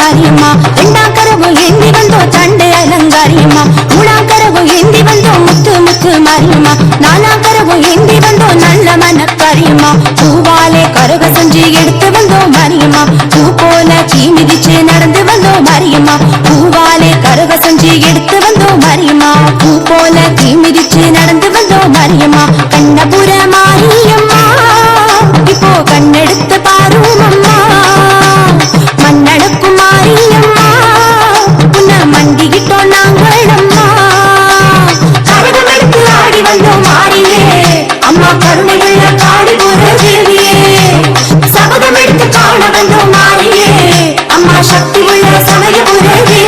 அலங்காரியம்மா ரெண்டாம் கரவு ஏந்தி வந்தோ தண்டு அலங்காரியம்மா. மூணாம் கரவு ஏந்தி வந்தோ முத்து முத்து மாரியம்மா. நாலாம் கரவு ஏந்தி வந்தோ நல்ல மனக்காரியம்மா. பூவாலே கருக செஞ்சு எடுத்து வந்தோ மாரியம்மா. பூ போல சீ மிதிச்சு நடந்து வந்தோ மாரியம்மா. பூவாலே கருக செஞ்சு எடுத்து வந்தோ மாரியம்மா. பூ போல தீ செய்யும் மாறியே. அம்மா கருணையுள்ள காடு போற தேவியே சபதம் எடுத்து காண வந்தோம் சமய புரவி